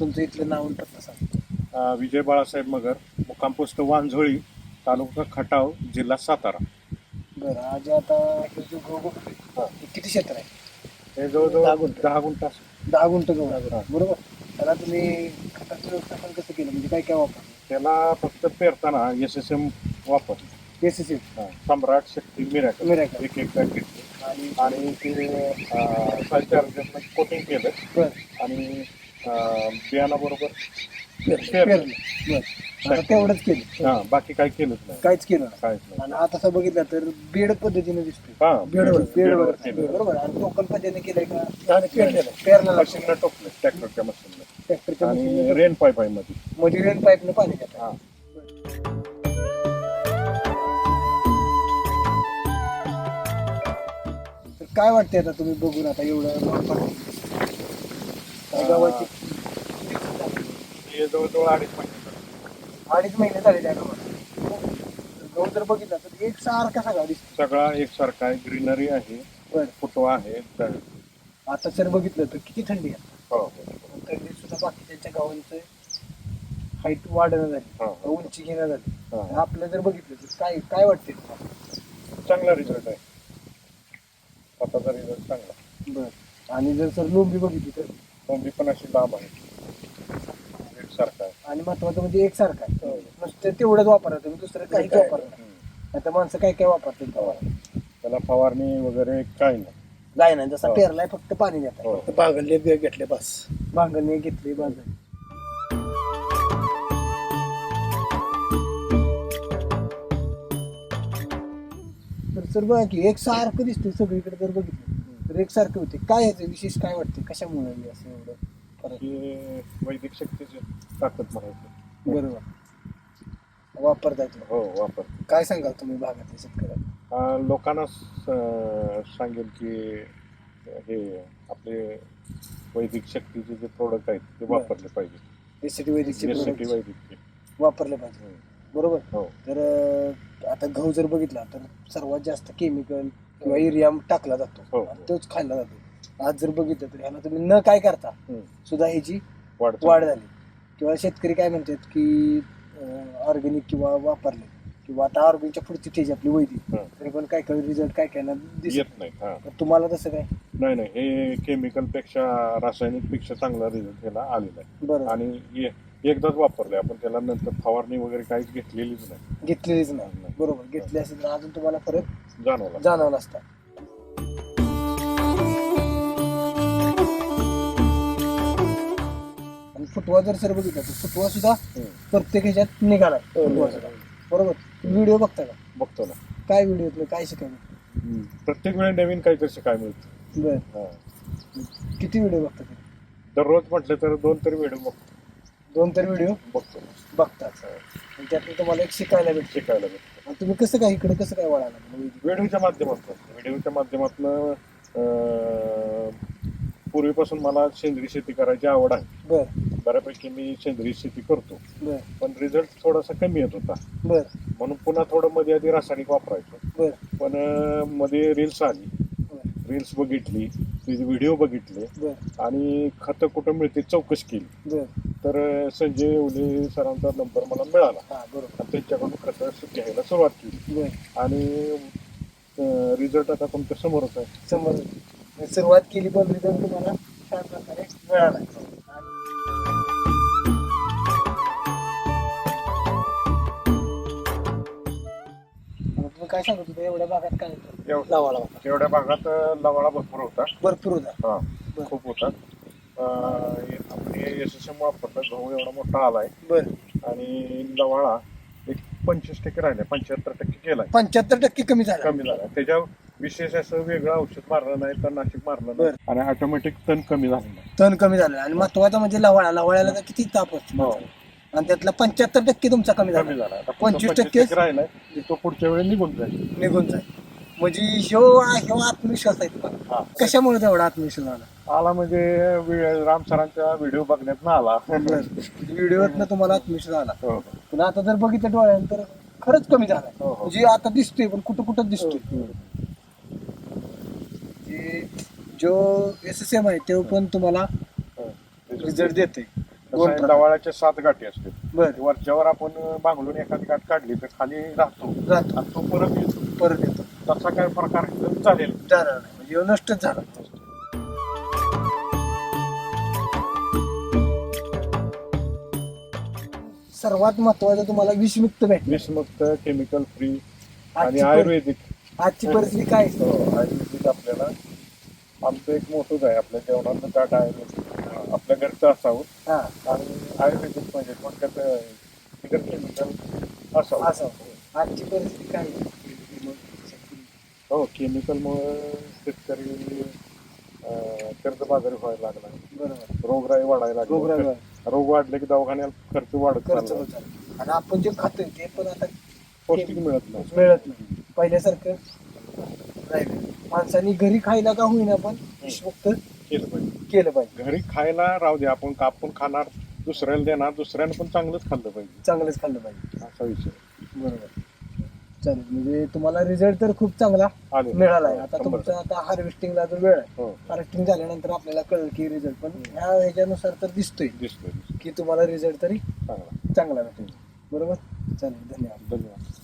तुमचं इथलं नाव आणि पत्ता सांगा. अ, विजय बाळासाहेब मगर मुक्काम पोस्ट वांझोळी तालुका खटाव जिल्हा सातारा. बरं आज आता हे जो गहू बघतोय हा. किती क्षेत्र आहे? हे दहा जवळजवळ गुंठ. दहा गुंठ असेल. दहा गुंठ गहू हा. बरोबर? त्याला तुम्ही खताचं व्यवस्थापन कसं केलं? म्हणजे काय काय वापरलं? त्याला फक्त पेरताना एस एस एम वापर S S Samrat Shakti miracle. Miracle. एक एक पॅकेट आणि आणि ते साहित्य कोटिंग केलं. बरं. आणि बियाणाबरोबर पेरलं बरं. आता तेवढंच केलं. हा बाकी काही केलंच नाही. काहीच केलं नाही. काहीच नाही. आणि आता तसं बघितलं तर बेड पद्धतीने दिसतोय. हा बेडवर बेडवर बेडवर. केलं बरोबर. आणि टोकन पद्धतीने केलंय का? आणि पेरलेलं पेरलं. मशीनला टोकलं ट्रॅक्टरच्या मशीनला. ट्रॅक्टरच्या आणि मशीनने रेन पाईप आहे मध्ये मध्ये रेन पाईपने पाणी घेतात हा. तर काय वाटतंय आता तुम्ही बघून आता एवढं? काय गावाची हे जवळजवळ अडीच महिने झाले. अडीच महिने झाले त्या गावाला गहू जर बघितला तर एक सारखा सगळा दिसतो. सगळा एकसारखा आहे ग्रीनरी आहे बरं. फुटवा आहे आता जर बघितलं तर किती थंडी आहे? हो. थंडी सुद्धा बाकीच्या गावांचं हाईट वाढणं झाली. हो, हो. उंची घेणं झाली. हा. आपलं जर बघितलं तर काय काय तुम्हाला? चांगला रिझल्ट आहे. स्वतःचा रिझल्ट चांगला. बरं. आणि जर सर लोंबी बघितली तर? कोंबडी पण अशी लांब आहे. एकसारखा आहे. आणि महत्वाचं म्हणजे एकसारखा आहे. हो. नुसतं तेवढंच वापरा तुम्ही दुसरं काहीच काय- वापरणार नाही. हम्म. आता माणसं काय काय वापरतील त्याला फवारणी वगैरे काही नाही. काय नाही जसा हो. पेरलाय फक्त पाणी देतात. हो. बागडले घेतले बस. भांगणे घेतली बाजू तर सर बघा की एक सारखं दिसतंय सगळीकडे जर बघितलं तर एक सारखं होते. काय याचं विशेष काय वाटते कशामुळे हे असं एवढं फरक हे वैदिक शक्तीची. ताकद म्हणायची बरोबर. वापरताय तुम्ही. हो वापर काय सांगाल तुम्ही भागातल्या शेतकऱ्यांना? अं, लोकांना स- सांगेल की हे आपले वैदिक शक्तीचे जे प्रोडक्ट आहेत ते. वापरले पाहिजे एसीटी वैदिकचे एस products वैदिकचे. वापरले पाहिजे हम्म. बरोबर? हो. तर अं, आता गहू जर बघितला तर सर्वात जास्त केमिकल किंवा युरिया टाकला जातो. हो. आणि तोच खाल्ला जातो. आज जर बघितलं तर ह्याला तुम्ही न काय करता हम्म. सुद्धा ह्याची वाढ वाढ झाली. किंवा शेतकरी काय म्हणतात की ऑर्गॅनिक किंवा वापरले. किंवा आता ऑर्गॅनिकच्या पुढची स्टेज आपली वैदिक. हं. तरी पण काय काय रिझल्ट काय काय ना दिसत. येत नाही. हा. तर तुम्हाला तसं काय? नाही नाही. हे केमिकलपेक्षा रासायनिकपेक्षा चांगला रिझल्ट त्याला आलेला आहे. बरं. आणि हे एकदाच वापरले. आपण त्याला नंतर फवारणी वगैरे काहीच घेतलेलीच नाही. घेतलेलीच नाही. नाही. बरोबर. घेतली असेल तर अजून तुम्हाला फरक जाणवला. जाणवला असता. फुटवा जर सर बघितला तर फुटवा सुद्धा. प्रत्येक ह्याच्यात निघालाय हो, फुटवा सुद्धा. बरोबर? व्हिडिओ बघता का? बघतो ना. काय व्हिडिओ काय शिकायला प्रत्येक वेळी नवीन काहीतरी शिकायला मिळतं. बर. हा. किती व्हिडिओ बघता तुम्ही? दररोज म्हटलं तर दोन तरी व्हिडिओ बघतो. दोन तर व्हिडिओ बघतो. बघतात. आणि त्यातून तुम्हाला एक शिकायला भेटतं. शिकायला भेटतं. आणि तुम्ही कसं काय इकडे कसं काय वळाला म्हणजे व्हिडिओच्या माध्यमातून. व्हिडिओच्या माध्यमातून पूर्वीपासून मला सेंद्रिय शेती करायची आवड आहे. बर. बऱ्यापैकी मी सेंद्रिय शेती करतो. बर. पण रिझल्ट थोडासा कमी येत होता. बर. म्हणून पुन्हा थोडं मध्ये आधी रासायनिक वापरायचो. बर. पण अं, मध्ये रील्स आली. बर. रील्स बघितली व्हिडिओ बघितले. बर. आणि खतं कुठं मिळते चौकशी केली. बर. तर अं, संजय ओले सरांचा नंबर मला मिळाला. हा बरोबर. आणि त्यांच्याकडून खतं घ्यायला सुरुवात केली. बर. आणि रिझल्ट आता तुमच्या समोरच आहे. समोर सुरुवात केली पण रिझल्ट तुम्हाला छान प्रकारे मिळाला. तुम्ही काय सांगत होता? एवढ्या भागात काय होतं? एव- भागात लवाळा भरपूर होता. भरपूर होता. हा. खूप होता. अं, हे- आपण हे वापरलं गहू एवढा मोठा आलाय. बर. आणि लवाळा एक पंचवीस टक्के राहिले पंच्याहत्तर टक्के केलाय. पंच्याहत्तर टक्के कमी झाला. कमी झाला. त्याच्या विशेष असं वेगळं औषध मारलं नाही तर नाशिक मारलं. नाही. आणि ऑटोमॅटिक तण कमी आहे. तण कमी झालं आणि महत्वाचं म्हणजे लवाळा लवाळ्याला तर किती ताप असतो हो. आणि त्यातला पंच्याहत्तर टक्के तुमचा कमी कमी झाला. झाला आता पंचवीस टक्के? राहिलाय. की तो पुढच्या वेळी निघून जाईल. निघून जाईल. म्हणजे ह्यो ह्यो आत्मविश्वास आहे हा. कशामुळे तेवढा आत्मविश्वास आला? आला म्हणजे वे- राम सरांच्या व्हिडिओ बघण्यात आला. व्हिडिओत तुम्हाला आत्मविश्वास आला. हो. पण आता जर बघितलं डोळ्यानंतर खरंच कमी झाला हो, हो. म्हणजे आता दिसतोय पण कुठं कुठं दिसतोय जे एस एस एम आहे तो पण तुम्हाला. रिझल्ट देते प्रकार. दवाळाच्या सात गाठी असते बर. वरच्यावर आपण भांगलून एखादी गाठ काढली तर खाली राहतो. राहतो. आणि तो परत येतो. परत येतो. तसा काय प्रकार इथं चालेल. नाही. म्हणजे ह्यो नष्टच झाला. सर्वात महत्वाचं तुम्हाला विषमुक्त भेटलं विषमुक्त केमिकल फ्री आणि आजची आयुर्वेदिक. आजची परिस्थिती काय? आहे? हो, आयुर्वेदिक आपल्याला आमचं एक मोठंच आहे आपल्या जेवणाचं ताट आयुर्वेदिक आपल्या घरचं असावं. हा. आणि आयुर्वेदिक म्हणजे थोडक्यात बिगर केमिकल असावं. असं आजची परिस्थिती काय? हो केमिकलमुळे शेतकरी कर्जबाजारी व्हायला लागला. बरोबर. रोगराई वाढायला रोगराई लागली रोग वाढले की दवाखान्यात खर्च वाढत खर्च. आणि आपण जे खातोय ते पण आता पौष्टिक मिळत नाही. मिळत नाही. पहिल्यासारखं राहिलं. माणसांनी घरी खायला का होईना पण विषमुक्त केलं पाहिजे. केलं पाहिजे. घरी खायला राहू दे आपण कापून खाणार दुसऱ्याला देणार दुसऱ्यानं पण चांगलंच खाल्लं पाहिजे. चांगलंच खाल्लं पाहिजे. असा विषय. बरोबर. चालेल म्हणजे तुम्हाला रिझल्ट तर खूप चांगला आले. मिळाला आहे आता शंभर तुमचा आता हार्वेस्टिंगला जो वेळ आहे हो. हार्वेस्टिंग झाल्यानंतर आपल्याला कळलं की रिझल्ट पण ह्या ह्याच्यानुसार तर दिसतोय दिसतोय दिसतोय. की तुम्हाला रिझल्ट तरी चांगला. चांगला भेटेल. बरोबर? चालेल धन्यवाद. धन्यवाद.